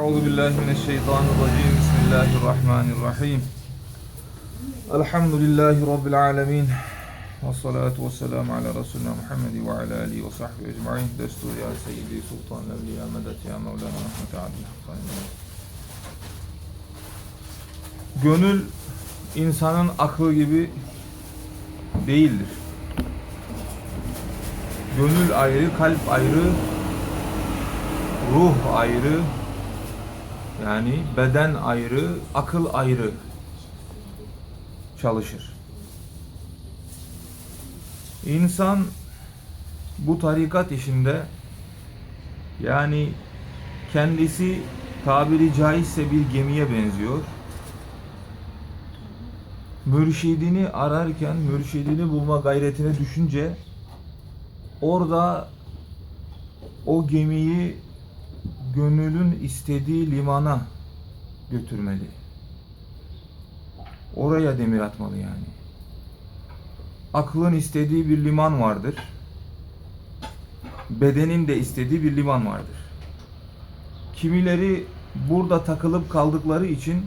Euzu billahi mineşşeytanirracim. Bismillahirrahmanirrahim. Elhamdülillahi rabbil alamin. Ve salatu ve selamu ala Resulina Muhammed ve ala alihi ve sahbihi ecmaîn. Destur ya seyyidi sultan evliya medet ya mevlana rahmete adil. Gönül insanın aklı gibi değildir. Gönül ayrı, kalp ayrı, ruh ayrı, yani beden ayrı, akıl ayrı çalışır. İnsan bu tarikat işinde yani kendisi tabiri caizse bir gemiye benziyor. Mürşidini ararken, mürşidini bulma gayretine düşünce orada o gemiyi gönülün istediği limana götürmeli. Oraya demir atmalı yani. Aklın istediği bir liman vardır. Bedenin de istediği bir liman vardır. Kimileri burada takılıp kaldıkları için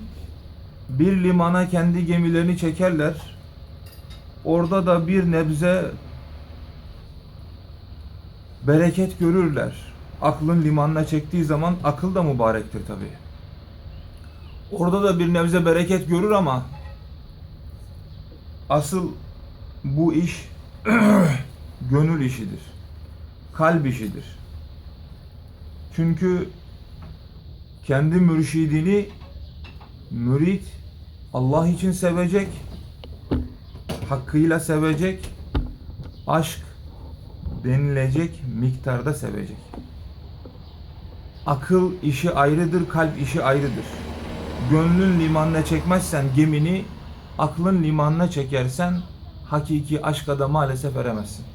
bir limana kendi gemilerini çekerler. Orada da bir nebze bereket görürler. Aklın limanına çektiği zaman akıl da mübarektir tabi. Orada da bir nebze bereket görür ama asıl bu iş gönül işidir. Kalp işidir. Çünkü kendi mürşidini mürit Allah için sevecek, hakkıyla sevecek, aşk denilecek miktarda sevecek. Akıl işi ayrıdır, kalp işi ayrıdır. Gönlün limanına çekmezsen gemini, aklın limanına çekersen hakiki aşka da maalesef eremezsin.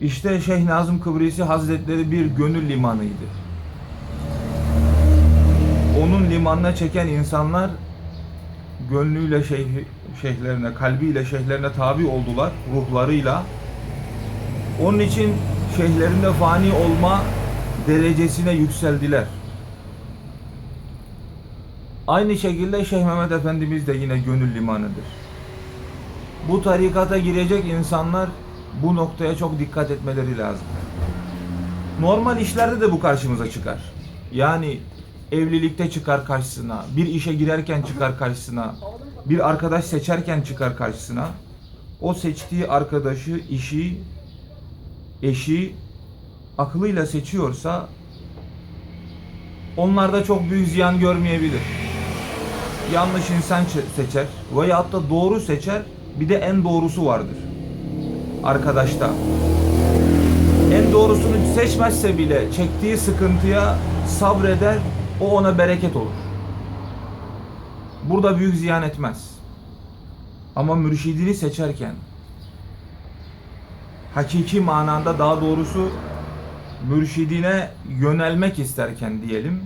İşte Şeyh Nazım Kıbrisi Hazretleri bir gönül limanıydı. Onun limanına çeken insanlar gönlüyle şeyh, şeyhlerine, kalbiyle şeyhlerine tabi oldular, ruhlarıyla. Onun için şeyhlerinde fani olma derecesine yükseldiler. Aynı şekilde Şeyh Mehmet Efendimiz de yine gönül limanıdır. Bu tarikata girecek insanlar bu noktaya çok dikkat etmeleri lazım. Normal işlerde de bu karşımıza çıkar. Yani evlilikte çıkar karşısına, bir işe girerken çıkar karşısına, bir arkadaş seçerken çıkar karşısına. O seçtiği arkadaşı, işi, eşi aklıyla seçiyorsa onlarda çok büyük ziyan görmeyebilir. Yanlış insan seçer veyahut da doğru seçer. Bir de en doğrusu vardır. Arkadaşta. En doğrusunu seçmezse bile çektiği sıkıntıya sabreder. O ona bereket olur. Burada büyük ziyan etmez. Ama mürşidini seçerken hakiki manada daha doğrusu mürşidine yönelmek isterken diyelim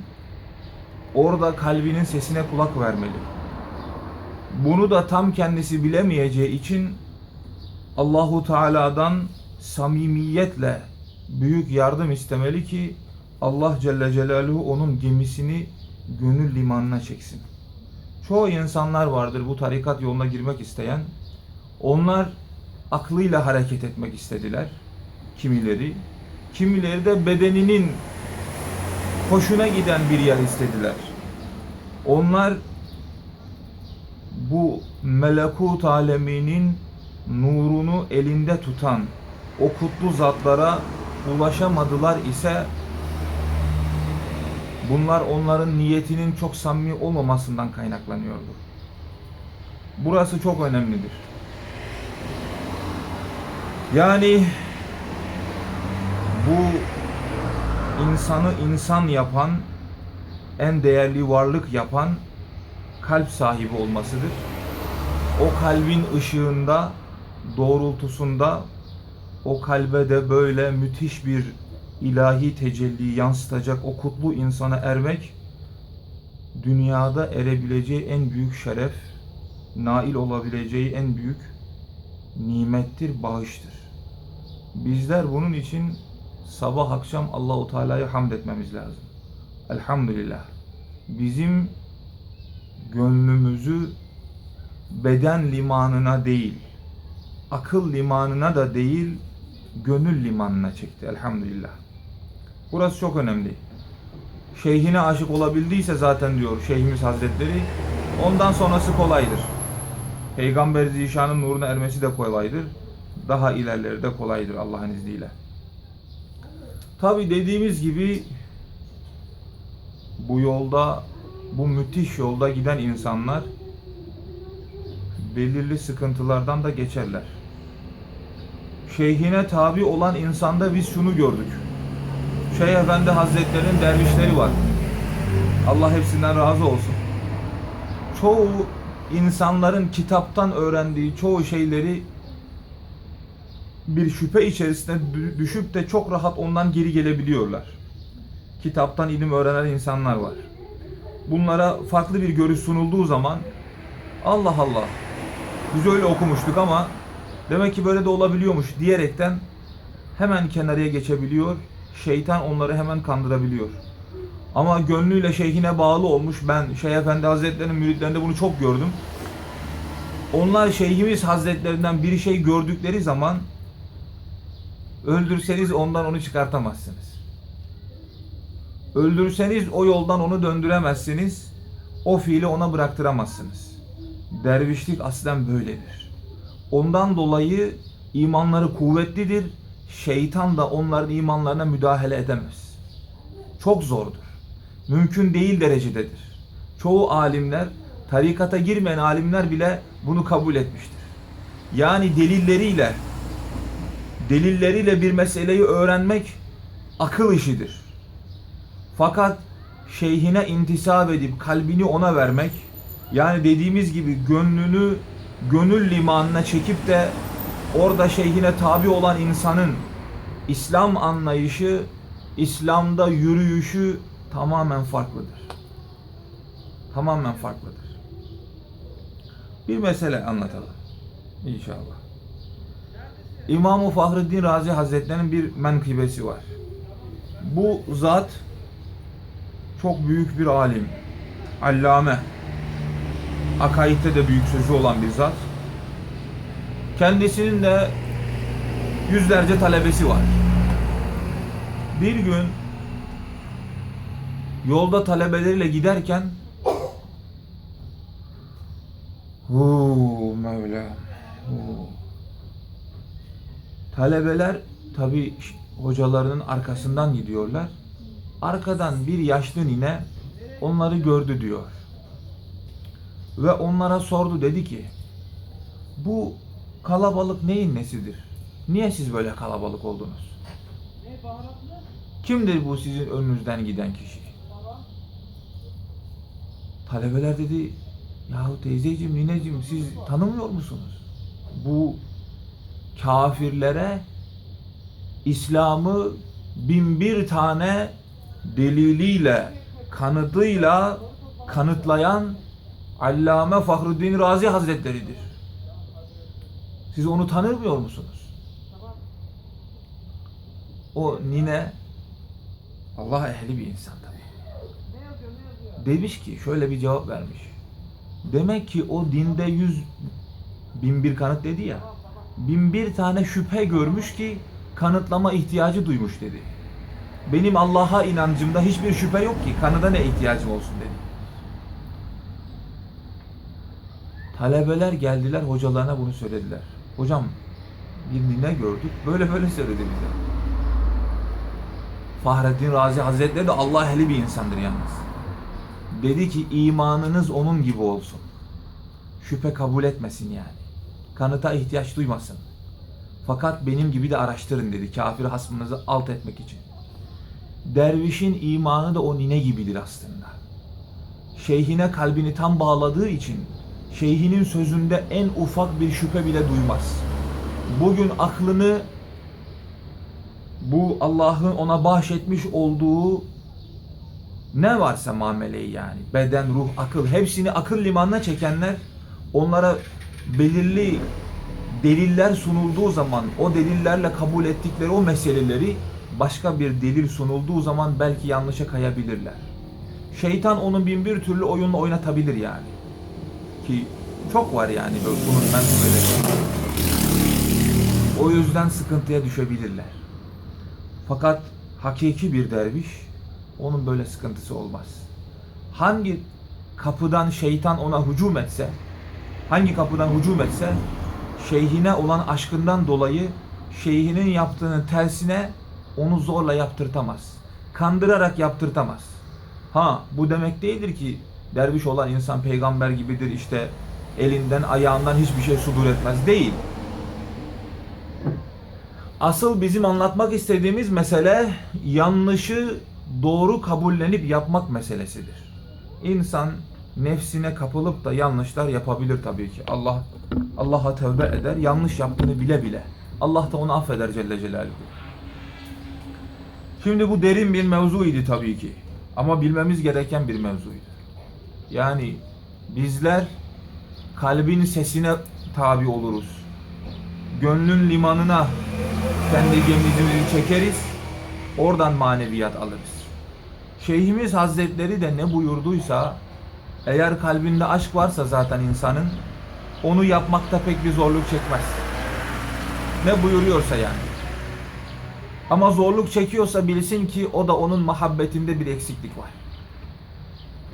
orada kalbinin sesine kulak vermeli. Bunu da tam kendisi bilemeyeceği için Allahu Teala'dan samimiyetle büyük yardım istemeli ki Allah Celle Celaluhu onun gemisini gönül limanına çeksin. Çoğu insanlar vardır bu tarikat yoluna girmek isteyen. Onlar aklıyla hareket etmek istediler. Kimileri. Kimileri de bedeninin hoşuna giden bir yer istediler. Onlar bu melekut aleminin nurunu elinde tutan o kutlu zatlara ulaşamadılar ise bunlar onların niyetinin çok samimi olmamasından kaynaklanıyordu. Burası çok önemlidir. Yani bu insanı insan yapan, en değerli varlık yapan kalp sahibi olmasıdır. O kalbin ışığında, doğrultusunda o kalbe de böyle müthiş bir ilahi tecelli yansıtacak o kutlu insana ermek dünyada erebileceği en büyük şeref, nail olabileceği en büyük nimettir, bağıştır. Bizler bunun için sabah akşam Allahu Teala'ya hamd etmemiz lazım. elhamdülillah bizim gönlümüzü beden limanına değil, akıl limanına da değil, gönül limanına çekti elhamdülillah. Burası çok önemli. Şeyhine aşık olabildiyse zaten diyor Şeyhimiz Hazretleri, ondan sonrası kolaydır. Peygamber Zişan'ın nuruna ermesi de kolaydır. Daha ilerleri de kolaydır Allah'ın izniyle. Tabi dediğimiz gibi bu yolda, bu müthiş yolda giden insanlar belirli sıkıntılardan da geçerler. Şeyhine tabi olan insanda biz şunu gördük. Şeyh Efendi Hazretleri'nin dervişleri var. Allah hepsinden razı olsun. Çoğu insanların kitaptan öğrendiği çoğu şeyleri bir şüphe içerisine dü- düşüp de çok rahat ondan geri gelebiliyorlar. Kitaptan ilim öğrenen insanlar var. Bunlara farklı bir görüş sunulduğu zaman Allah Allah biz öyle okumuştuk ama demek ki böyle de olabiliyormuş diyerekten hemen kenarıya geçebiliyor. Şeytan onları hemen kandırabiliyor. Ama gönlüyle şeyhine bağlı olmuş. Ben Şeyh Efendi Hazretleri'nin müritlerinde bunu çok gördüm. Onlar Şeyhimiz Hazretlerinden bir şey gördükleri zaman öldürseniz ondan onu çıkartamazsınız. Öldürseniz o yoldan onu döndüremezsiniz. O fiili ona bıraktıramazsınız. Dervişlik aslen böyledir. Ondan dolayı imanları kuvvetlidir. Şeytan da onların imanlarına müdahale edemez. Çok zordur. Mümkün değil derecededir. Çoğu alimler, tarikata girmeyen alimler bile bunu kabul etmiştir. Yani delilleriyle delilleriyle bir meseleyi öğrenmek akıl işidir. Fakat şeyhine intisap edip kalbini ona vermek yani dediğimiz gibi gönlünü gönül limanına çekip de orada şeyhine tabi olan insanın İslam anlayışı, İslam'da yürüyüşü tamamen farklıdır. Tamamen farklıdır. Bir mesele anlatalım. İnşallah. İmam-ı Fahreddin Razi Hazretleri'nin bir menkıbesi var. Bu zat çok büyük bir alim. Allame. Akaid'de de büyük sözü olan bir zat. Kendisinin de yüzlerce talebesi var. Bir gün yolda talebeleriyle giderken Talebeler tabi hocalarının arkasından gidiyorlar. Arkadan bir yaşlı nine onları gördü diyor. Ve onlara sordu dedi ki bu kalabalık neyin nesidir? Niye siz böyle kalabalık oldunuz? Kimdir bu sizin önünüzden giden kişi? Talebeler dedi yahu teyzeciğim, nineciğim siz tanımıyor musunuz? Bu kafirlere İslam'ı bin bir tane deliliyle, kanıtıyla kanıtlayan Allame Fahruddin Razi Hazretleri'dir. Siz onu tanımıyor musunuz? O nine Allah ehli bir insan tabii. Demiş ki şöyle bir cevap vermiş. Demek ki o dinde yüz bin bir kanıt dedi ya. Bin bir tane şüphe görmüş ki kanıtlama ihtiyacı duymuş dedi. Benim Allah'a inancımda hiçbir şüphe yok ki kanıda ne ihtiyacım olsun dedi. Talebeler geldiler hocalarına bunu söylediler. Hocam bir nine gördük böyle böyle söyledi bize. Fahrettin Razi Hazretleri de Allah ehli bir insandır yalnız. Dedi ki imanınız onun gibi olsun. Şüphe kabul etmesin yani. Kanıta ihtiyaç duymasın. Fakat benim gibi de araştırın dedi kafir hasmınızı alt etmek için. Dervişin imanı da o nine gibidir aslında. Şeyhine kalbini tam bağladığı için şeyhinin sözünde en ufak bir şüphe bile duymaz. Bugün aklını bu Allah'ın ona bahşetmiş olduğu ne varsa mameleyi yani beden, ruh, akıl hepsini akıl limanına çekenler onlara belirli deliller sunulduğu zaman o delillerle kabul ettikleri o meseleleri başka bir delil sunulduğu zaman belki yanlışa kayabilirler. Şeytan onun bin bir türlü oyunla oynatabilir yani. Ki çok var yani böyle bunun mensubeleri. O yüzden sıkıntıya düşebilirler. Fakat hakiki bir derviş onun böyle sıkıntısı olmaz. Hangi kapıdan şeytan ona hücum etse, hangi kapıdan hücum etse şeyhine olan aşkından dolayı şeyhinin yaptığının tersine onu zorla yaptırtamaz. Kandırarak yaptırtamaz. Ha bu demek değildir ki derviş olan insan peygamber gibidir işte elinden ayağından hiçbir şey sudur etmez. Değil. Asıl bizim anlatmak istediğimiz mesele yanlışı doğru kabullenip yapmak meselesidir. İnsan nefsine kapılıp da yanlışlar yapabilir tabii ki. Allah Allah'a tövbe eder, yanlış yaptığını bile bile. Allah da onu affeder Celle Celaluhu. Şimdi bu derin bir mevzuydu tabii ki. Ama bilmemiz gereken bir mevzuydu. Yani bizler kalbin sesine tabi oluruz. Gönlün limanına kendi gemimizi çekeriz. Oradan maneviyat alırız. Şeyhimiz Hazretleri de ne buyurduysa eğer kalbinde aşk varsa zaten insanın onu yapmakta pek bir zorluk çekmez. Ne buyuruyorsa yani. Ama zorluk çekiyorsa bilsin ki o da onun muhabbetinde bir eksiklik var.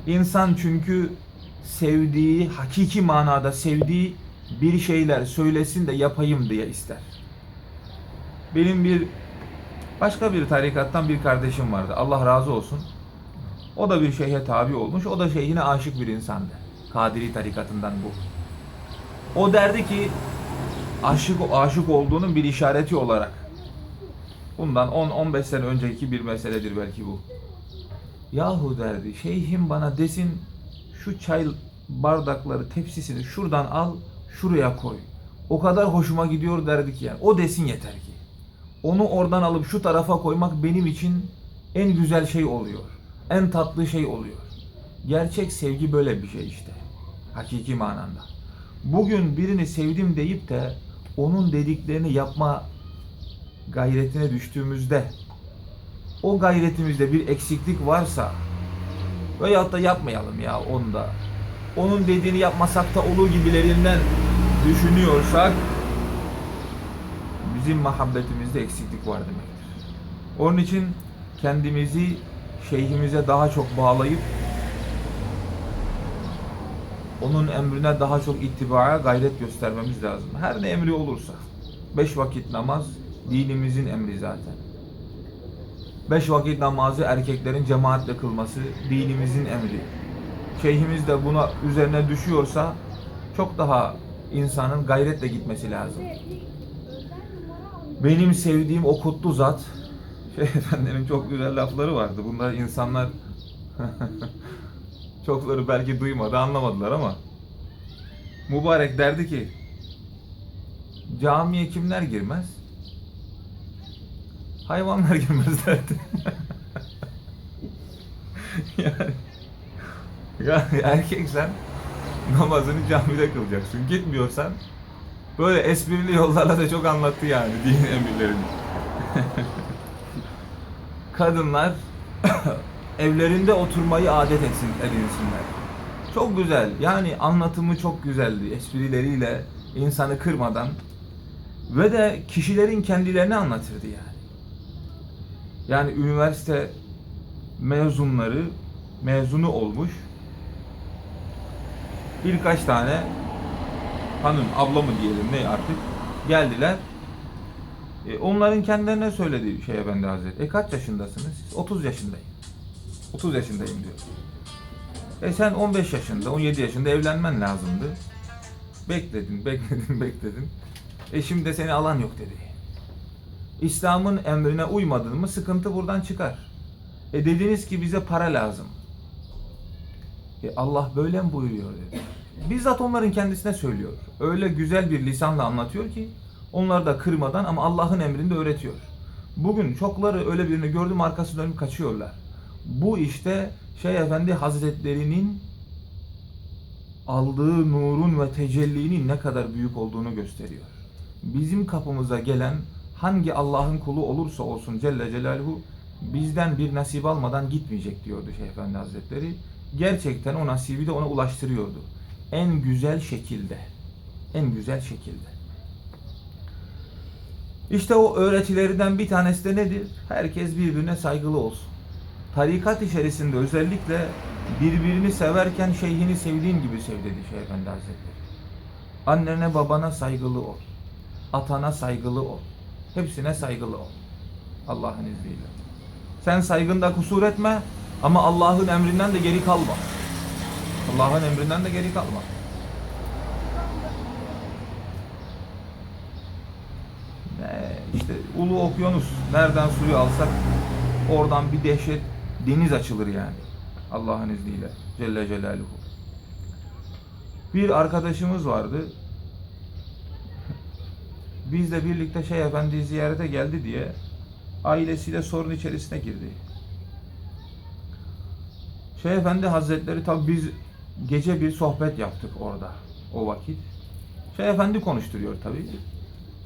İnsan çünkü sevdiği, hakiki manada sevdiği bir şeyler söylesin de yapayım diye ister. Benim bir başka bir tarikattan bir kardeşim vardı. Allah razı olsun. O da bir şeyhe tabi olmuş. O da şeyhine aşık bir insandı. Kadiri tarikatından bu. O derdi ki aşık aşık olduğunun bir işareti olarak bundan 10-15 sene önceki bir meseledir belki bu. Yahu derdi şeyhim bana desin şu çay bardakları tepsisini şuradan al şuraya koy. O kadar hoşuma gidiyor derdi ki yani. O desin yeter ki. Onu oradan alıp şu tarafa koymak benim için en güzel şey oluyor. En tatlı şey oluyor. Gerçek sevgi böyle bir şey işte. Hakiki mananda. Bugün birini sevdim deyip de onun dediklerini yapma gayretine düştüğümüzde o gayretimizde bir eksiklik varsa veyahut da yapmayalım ya onu da onun dediğini yapmasak da olur gibilerinden düşünüyorsak bizim muhabbetimizde eksiklik var demektir. Onun için kendimizi şeyhimize daha çok bağlayıp onun emrine daha çok ittibaya gayret göstermemiz lazım. Her ne emri olursa. Beş vakit namaz dinimizin emri zaten. Beş vakit namazı erkeklerin cemaatle kılması dinimizin emri. Şeyhimiz de buna üzerine düşüyorsa çok daha insanın gayretle gitmesi lazım. Benim sevdiğim o kutlu zat şey efendimin çok güzel lafları vardı. Bunlar insanlar çokları belki duymadı, anlamadılar ama mübarek derdi ki camiye kimler girmez? Hayvanlar girmez derdi. yani ya erkek sen namazını camide kılacaksın. Gitmiyorsan böyle esprili yollarla da çok anlattı yani din emirlerini. Kadınlar evlerinde oturmayı adet etsin, edinsinler. Çok güzel. Yani anlatımı çok güzeldi. Esprileriyle insanı kırmadan ve de kişilerin kendilerini anlatırdı yani. Yani üniversite mezunları mezunu olmuş birkaç tane hanım, abla mı diyelim ne artık geldiler. E, onların kendilerine söylediği şey Efendi Hazretleri. E kaç yaşındasınız? Siz 30 yaşındayım. 30 yaşındayım diyor. E sen 15 yaşında, 17 yaşında evlenmen lazımdı. Bekledin, bekledin, bekledin. E şimdi de seni alan yok dedi. İslam'ın emrine uymadın mı sıkıntı buradan çıkar. E dediniz ki bize para lazım. E Allah böyle mi buyuruyor dedi. Bizzat onların kendisine söylüyor. Öyle güzel bir lisanla anlatıyor ki onları da kırmadan ama Allah'ın emrinde öğretiyor. Bugün çokları öyle birini gördüm arkası dönüp kaçıyorlar. Bu işte Şeyh Efendi Hazretlerinin aldığı nurun ve tecellinin ne kadar büyük olduğunu gösteriyor. Bizim kapımıza gelen hangi Allah'ın kulu olursa olsun Celle Celaluhu bizden bir nasip almadan gitmeyecek diyordu Şeyh Efendi Hazretleri. Gerçekten o nasibi de ona ulaştırıyordu. En güzel şekilde. En güzel şekilde. İşte o öğretilerinden bir tanesi de nedir? Herkes birbirine saygılı olsun. Tarikat içerisinde özellikle birbirini severken şeyhini sevdiğin gibi sev dedi Şeyh Efendi Hazretleri. Annene babana saygılı ol. Atana saygılı ol. Hepsine saygılı ol. Allah'ın izniyle. Sen saygında kusur etme ama Allah'ın emrinden de geri kalma. Allah'ın emrinden de geri kalma. Ne işte ulu okyanus nereden suyu alsak oradan bir dehşet deniz açılır yani. Allah'ın izniyle. Celle Celaluhu. Bir arkadaşımız vardı. Bizle birlikte şey efendi ziyarete geldi diye ailesiyle sorun içerisine girdi. Şeyh Efendi Hazretleri tabi biz gece bir sohbet yaptık orada o vakit. Şeyh Efendi konuşturuyor tabi.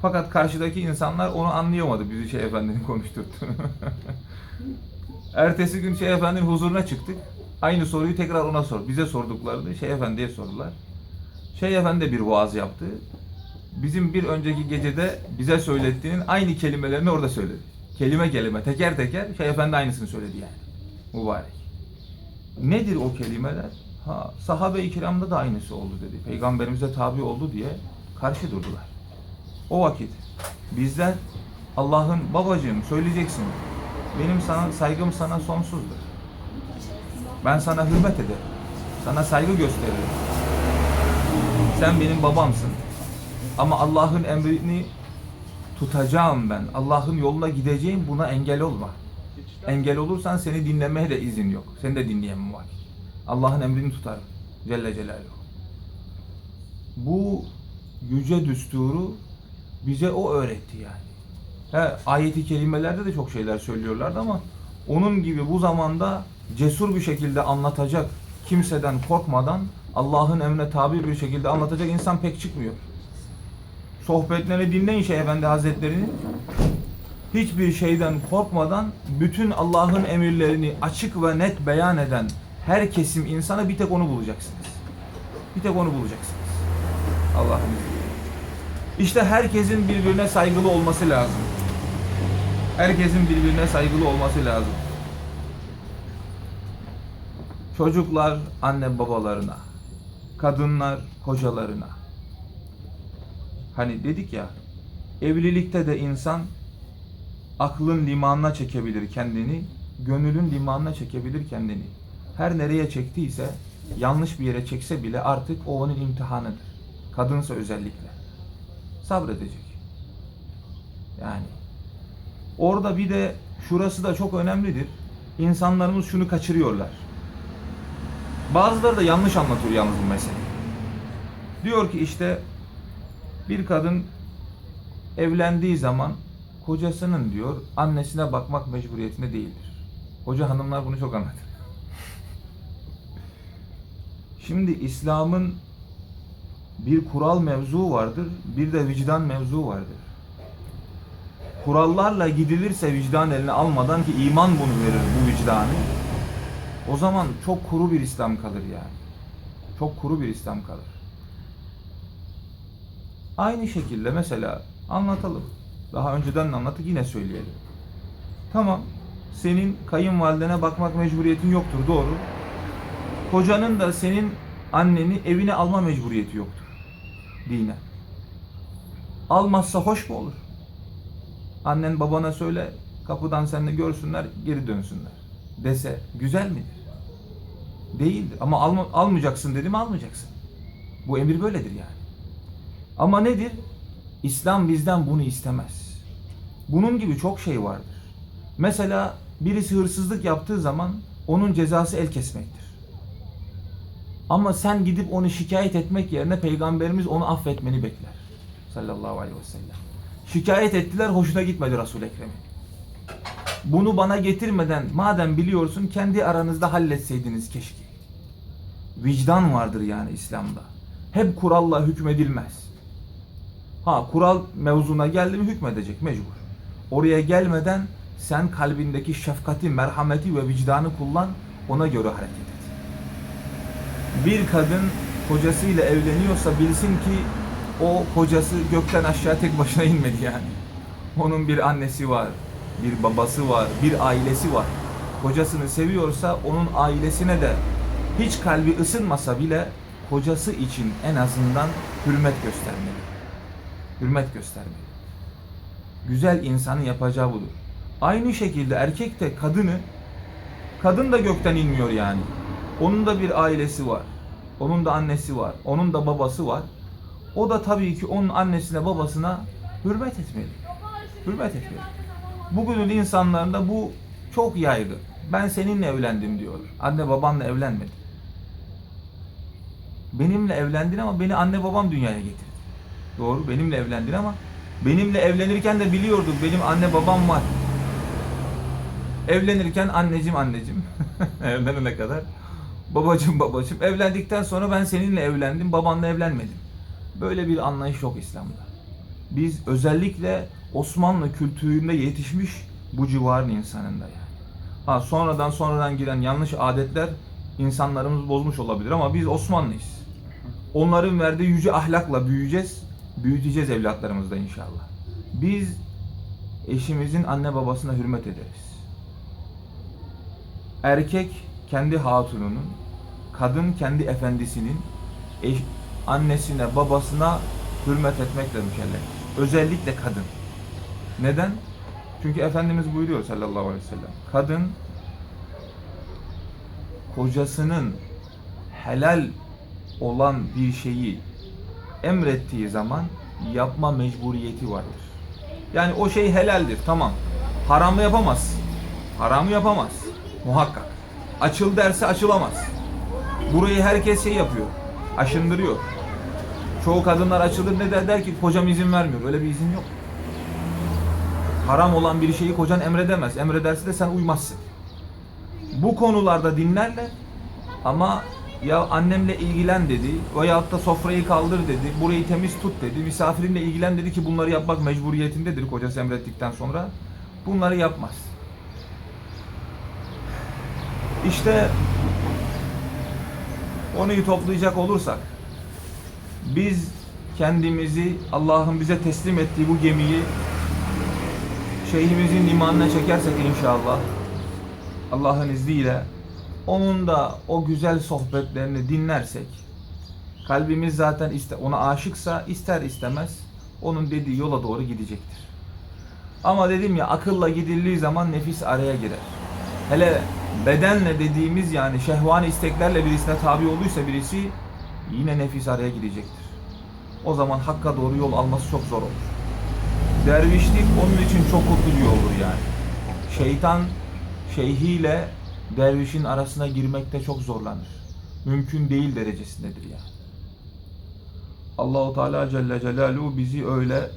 Fakat karşıdaki insanlar onu anlayamadı bizi Şeyh Efendi'nin konuşturduğunu. Ertesi gün Şeyh Efendi'nin huzuruna çıktık. Aynı soruyu tekrar ona sor. Bize sorduklarını Şeyh Efendi'ye sordular. Şeyh Efendi de bir vaaz yaptı. Bizim bir önceki gecede bize söylettiğinin aynı kelimelerini orada söyledi. Kelime kelime, teker teker Şeyh Efendi aynısını söyledi yani. Mübarek. Nedir o kelimeler? Ha, sahabe-i kiramda da aynısı oldu dedi. Peygamberimize tabi oldu diye karşı durdular. O vakit bizler Allah'ın babacığım söyleyeceksin. Benim sana saygım sana sonsuzdur. Ben sana hürmet ederim. Sana saygı gösteririm. Sen benim babamsın. Ama Allah'ın emrini tutacağım ben. Allah'ın yoluna gideceğim buna engel olma. Engel olursan seni dinlemeye de izin yok. Seni de dinleyemem vakit. Allah'ın emrini tutarım. Celle Celaluhu. Bu yüce düsturu bize o öğretti yani. He, ayeti kelimelerde de çok şeyler söylüyorlardı ama onun gibi bu zamanda cesur bir şekilde anlatacak, kimseden korkmadan Allah'ın emrine tabi bir şekilde anlatacak insan pek çıkmıyor. Sohbetlerini dinleyin Şeyh Efendi Hazretleri'nin. Hiçbir şeyden korkmadan bütün Allah'ın emirlerini açık ve net beyan eden her kesim insana bir tek onu bulacaksınız. Bir tek onu bulacaksınız. Allah'ın izniyle. İşte herkesin birbirine saygılı olması lazım. Herkesin birbirine saygılı olması lazım. Çocuklar anne babalarına, kadınlar kocalarına. Hani dedik ya, evlilikte de insan aklın limanına çekebilir kendini, gönülün limanına çekebilir kendini. Her nereye çektiyse, yanlış bir yere çekse bile artık o onun imtihanıdır. Kadınsa özellikle. Sabredecek. Yani. Orada bir de şurası da çok önemlidir. İnsanlarımız şunu kaçırıyorlar. Bazıları da yanlış anlatıyor yalnız bu meseleyi. Diyor ki işte bir kadın evlendiği zaman kocasının diyor annesine bakmak mecburiyetinde değildir. Hoca hanımlar bunu çok anlatır. Şimdi İslam'ın bir kural mevzu vardır, bir de vicdan mevzu vardır. Kurallarla gidilirse vicdan eline almadan ki iman bunu verir bu vicdanı. O zaman çok kuru bir İslam kalır yani. Çok kuru bir İslam kalır. Aynı şekilde mesela anlatalım. Daha önceden de anlattık yine söyleyelim. Tamam. Senin kayınvalidene bakmak mecburiyetin yoktur doğru. Kocanın da senin anneni evine alma mecburiyeti yoktur. Dinen. Almazsa hoş mu olur? Annen babana söyle kapıdan seni görsünler geri dönsünler. Dese güzel midir? Değildir. Ama alma, almayacaksın dedim almayacaksın. Bu emir böyledir yani. Ama nedir? İslam bizden bunu istemez. Bunun gibi çok şey vardır. Mesela birisi hırsızlık yaptığı zaman onun cezası el kesmektir. Ama sen gidip onu şikayet etmek yerine peygamberimiz onu affetmeni bekler. Sallallahu aleyhi ve sellem. Şikayet ettiler hoşuna gitmedi Resul Ekrem'in. Bunu bana getirmeden madem biliyorsun kendi aranızda halletseydiniz keşke. Vicdan vardır yani İslam'da. Hep kuralla hükmedilmez. Ha kural mevzuna geldi mi hükmedecek mecbur. Oraya gelmeden Sen kalbindeki şefkati, merhameti ve vicdanı kullan, ona göre hareket et. Bir kadın kocasıyla evleniyorsa bilsin ki o kocası gökten aşağı tek başına inmedi yani. Onun bir annesi var, bir babası var, bir ailesi var. Kocasını seviyorsa onun ailesine de hiç kalbi ısınmasa bile kocası için en azından hürmet göstermeli. Hürmet göstermeli. Güzel insanın yapacağı budur. Aynı şekilde erkek de kadını kadın da gökten inmiyor yani. Onun da bir ailesi var. Onun da annesi var. Onun da babası var. O da tabii ki onun annesine babasına hürmet etmeli. Hürmet etmeli. Bugünün insanlarında bu çok yaygın. Ben seninle evlendim diyor. Anne babanla evlenmedi. Benimle evlendin ama beni anne babam dünyaya getirdi. Doğru benimle evlendin ama benimle evlenirken de biliyorduk benim anne babam var. Evlenirken anneciğim anneciğim. Evlenene kadar. Babacım babacım. Evlendikten sonra ben seninle evlendim. Babanla evlenmedim. Böyle bir anlayış yok İslam'da. Biz özellikle Osmanlı kültüründe yetişmiş bu civarın insanında yani. Ha sonradan sonradan giren yanlış adetler insanlarımız bozmuş olabilir ama biz Osmanlıyız. Onların verdiği yüce ahlakla büyüyeceğiz, büyüteceğiz evlatlarımızda inşallah. Biz eşimizin anne babasına hürmet ederiz. Erkek kendi hatununun, kadın kendi efendisinin eş, annesine, babasına hürmet etmekle mükellef. Özellikle kadın. Neden? Çünkü Efendimiz buyuruyor sallallahu aleyhi ve sellem. Kadın kocasının helal olan bir şeyi emrettiği zaman yapma mecburiyeti vardır. Yani o şey helaldir tamam. Haramı yapamaz. Haramı yapamaz. Muhakkak. Açıl derse açılamaz. Burayı herkes şey yapıyor. Aşındırıyor. Çoğu kadınlar açılır ne der der ki kocam izin vermiyor. Öyle bir izin yok. Haram olan bir şeyi kocan emredemez. Emrederse de sen uymazsın. Bu konularda dinlerler ama ya annemle ilgilen dedi veyahut da sofrayı kaldır dedi, burayı temiz tut dedi, misafirinle ilgilen dedi ki bunları yapmak mecburiyetindedir kocası emrettikten sonra. Bunları yapmaz. İşte konuyu toplayacak olursak biz kendimizi Allah'ın bize teslim ettiği bu gemiyi şeyhimizin limanına çekersek inşallah Allah'ın izniyle onun da o güzel sohbetlerini dinlersek kalbimiz zaten iste, ona aşıksa ister istemez onun dediği yola doğru gidecektir. Ama dedim ya akılla gidildiği zaman nefis araya girer. Hele bedenle dediğimiz yani şehvani isteklerle birisine tabi olduysa birisi yine nefis araya girecektir. O zaman hakka doğru yol alması çok zor olur. Dervişlik onun için çok kutlu bir yoldur yani. Şeytan şeyhiyle dervişin arasına girmekte çok zorlanır. Mümkün değil derecesindedir yani. Allahu Teala Celle Celaluhu bizi öyle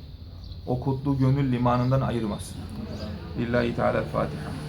o kutlu gönül limanından ayırmasın. Lillahi Teala Fatiha.